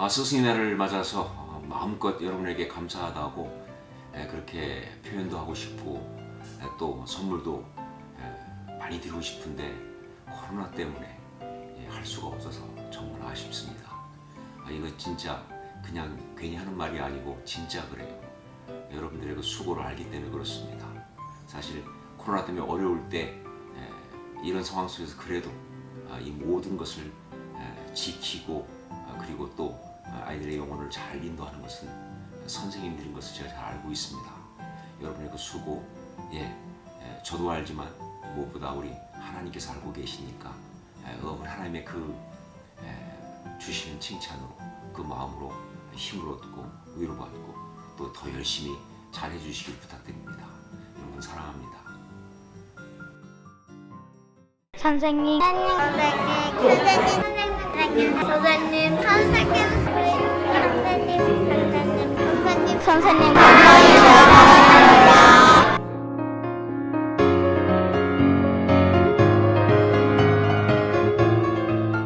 아, 스승의 날을 맞아서 어, 마음껏 여러분에게 감사하다고 예, 그렇게 표현도 하고 싶고 예, 또 선물도 예, 많이 드리고 싶은데 코로나 때문에 예, 할 수가 없어서 정말 아쉽습니다. 아, 이거 진짜 그냥 괜히 하는 말이 아니고 진짜 그래요. 여러분들의 그 수고를 알기 때문에 그렇습니다. 사실 코로나 때문에 어려울 때 에, 이런 상황 속에서 그래도 아, 이 모든 것을 에, 지키고 아, 그리고 또 아, 아이들의 영혼을 잘 인도하는 것은 선생님들인 것을 제가 잘 알고 있습니다. 여러분의 그 수고, 예, 에, 저도 알지만 무엇보다 우리 하나님께서 알고 계시니까 에, 어, 하나님의 그 에, 주시는 칭찬으로 그 마음으로 힘을 얻고 위로받고 또 더 열심히 잘 해 주시길 부탁드립니다. 여러분 사랑합니다. 선생님, 선생님, 선생님, 선생님, 선생님, 선생님, 선생님, 선생님, 선생님, 감사합니다.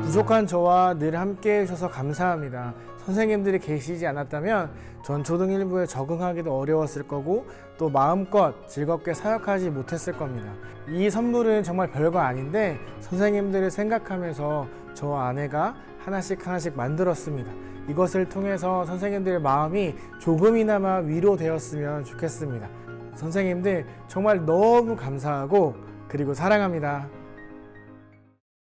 부족한 저와 늘 함께 해주셔서 감사합니다. 선생님들이 계시지 않았다면 전 초등 1부에 적응하기도 어려웠을 거고 또 마음껏 즐겁게 사역하지 못했을 겁니다. 이 선물은 정말 별거 아닌데 선생님들을 생각하면서 저와 아내가 하나씩 하나씩 만들었습니다. 이것을 통해서 선생님들의 마음이 조금이나마 위로되었으면 좋겠습니다. 선생님들 정말 너무 감사하고 그리고 사랑합니다.